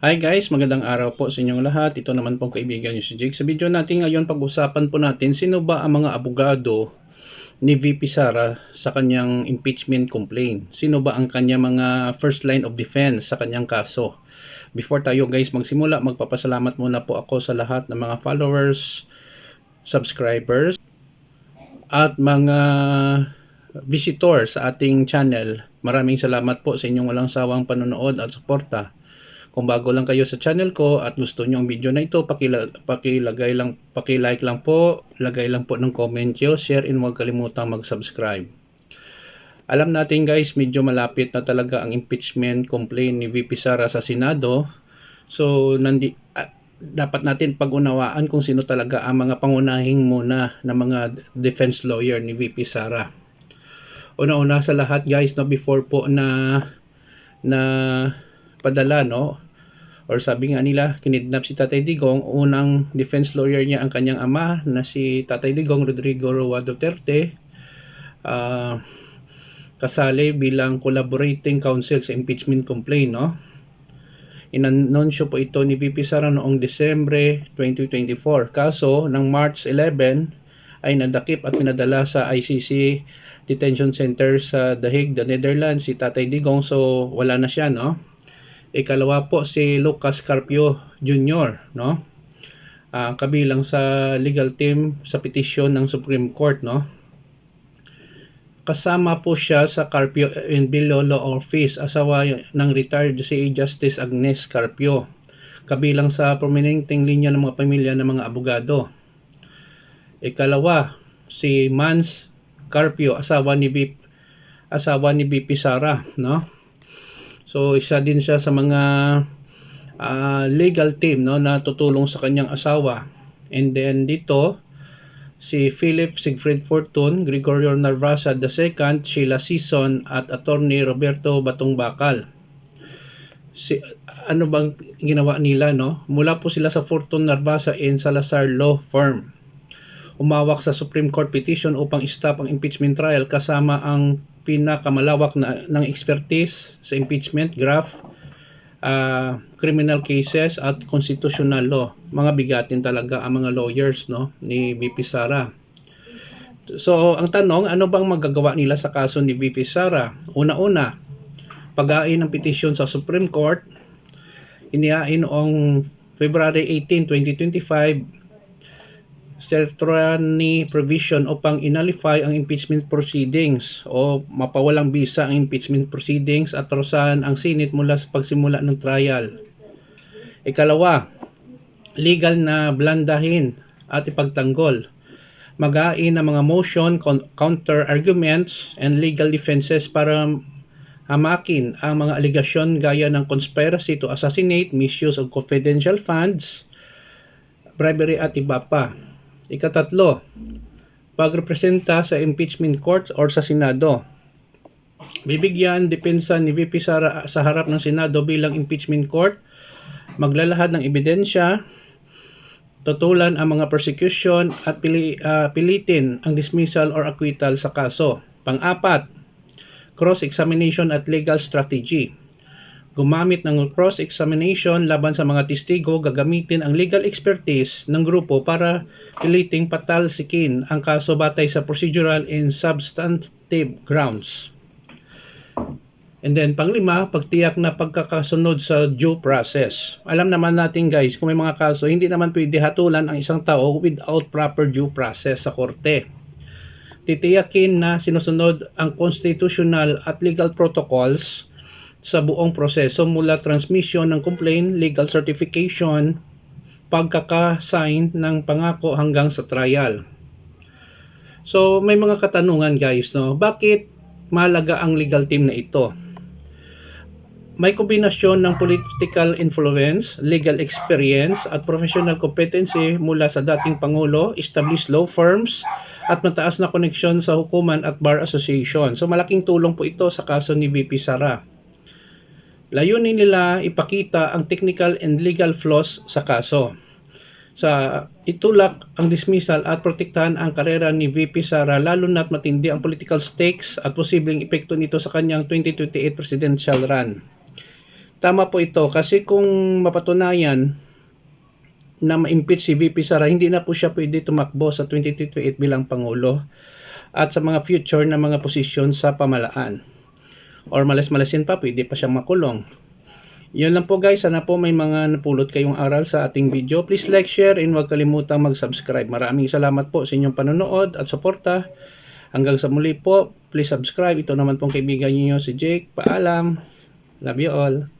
Hi guys, magandang araw po sa inyong lahat. Ito naman pong kaibigan niyo si Jake. Sa video natin ngayon, pag-usapan po natin sino ba ang mga abogado ni VP Sara sa kanyang impeachment complaint. Sino ba ang kanya mga first line of defense sa kanyang kaso. Before tayo guys magsimula, magpapasalamat muna po ako sa lahat ng mga followers, subscribers, at mga visitor sa ating channel. Maraming salamat po sa inyong walang sawang panonood at suporta. Kung bago lang kayo sa channel ko at gusto niyo ang video na ito, pakila, pakilagay lang, pakilike lang po, lagay lang po ng comment nyo, share and huwag kalimutang mag-subscribe. Alam natin guys, medyo malapit na talaga ang impeachment complaint ni VP Sara sa Senado. So, nandi, ah, dapat natin pag-unawaan kung sino talaga ang mga pangunahing muna na mga defense lawyer ni VP Sara. Una-una sa lahat guys, no, before po na na padala, no? Or sabi nga nila, kinidnap si Tatay Digong, unang defense lawyer niya ang kanyang ama na si Tatay Digong Rodrigo Roa Duterte. ah kasali bilang collaborating counsel sa impeachment complaint, no? Inanunsyo po ito ni VP Sara noong Desembre 2024. Kaso, ng March 11 ay nadakip at pinadala sa ICC Detention Center sa The Hague, the Netherlands, si Tatay Digong. So, wala na siya, no? Ikalawa po si Lucas Carpio Jr., no? Ah, kabilang sa legal team sa petisyon ng Supreme Court, no? Kasama po siya sa Carpio and Bilo Law Office, asawa ng retired si Justice Agnes Carpio, kabilang sa prominenteng linya ng mga pamilya ng mga abogado. Ikalawa, si Mans Carpio, asawa ni BP, asawa ni BP Sara, no? So isa din siya sa mga ah, legal team no na tutulong sa kanyang asawa. And then dito si Philip Siegfried Fortun, Gregorio Narvasa II, Sheila Sison at attorney Roberto Batong Bakal. Si ano bang ginawa nila no? Mula po sila sa Fortun Narvasa and Salazar Law Firm umawak sa Supreme Court petition upang stop ang impeachment trial kasama ang pinakamalawak na ng expertise sa impeachment graph uh, criminal cases at constitutional law. Mga bigatin talaga ang mga lawyers no ni BP Sara. So ang tanong ano bang magagawa nila sa kaso ni BP Sara? Una-una pag-ain ng petisyon sa Supreme Court. Inihain noong February 18, 2025 statutory provision upang inalify ang impeachment proceedings o mapawalang bisa ang impeachment proceedings at parusahan ang Senate mula sa pagsimula ng trial. Ikalawa, legal na blandahin at ipagtanggol. Magain ang mga motion, counter arguments, and legal defenses para hamakin ang mga aligasyon gaya ng conspiracy to assassinate, misuse of confidential funds, bribery at iba pa. Ikatatlo, pagrepresenta sa impeachment court or sa Senado. Bibigyan depensa ni VP Sara sa harap ng Senado bilang impeachment court, maglalahad ng ebidensya, tutulan ang mga persecution at pili, uh, pilitin ang dismissal or acquittal sa kaso. Pang-apat, cross-examination at legal strategy gumamit ng cross-examination laban sa mga testigo, gagamitin ang legal expertise ng grupo para piliting patalsikin ang kaso batay sa procedural and substantive grounds. And then, panglima, pagtiyak na pagkakasunod sa due process. Alam naman natin guys, kung may mga kaso, hindi naman pwede hatulan ang isang tao without proper due process sa korte. Titiyakin na sinusunod ang constitutional at legal protocols sa buong proseso mula transmission ng complaint, legal certification, pagkaka-sign ng pangako hanggang sa trial. So may mga katanungan guys no, bakit malaga ang legal team na ito? May kombinasyon ng political influence, legal experience at professional competency mula sa dating Pangulo, established law firms, at mataas na koneksyon sa hukuman at bar association. So malaking tulong po ito sa kaso ni VP Sara. Layunin nila ipakita ang technical and legal flaws sa kaso. Sa itulak ang dismissal at protektahan ang karera ni VP Sara lalo na't matindi ang political stakes at posibleng epekto nito sa kanyang 2028 presidential run. Tama po ito kasi kung mapatunayan na ma-impeach si VP Sara, hindi na po siya pwede tumakbo sa 2028 bilang Pangulo at sa mga future na mga posisyon sa pamalaan. Or malas-malasin pa, pwede pa siyang makulong. Yun lang po guys, sana po may mga napulot kayong aral sa ating video. Please like, share, and huwag kalimutang mag-subscribe. Maraming salamat po sa inyong panonood at suporta. Hanggang sa muli po, please subscribe. Ito naman pong kaibigan niyo si Jake. Paalam. Love you all.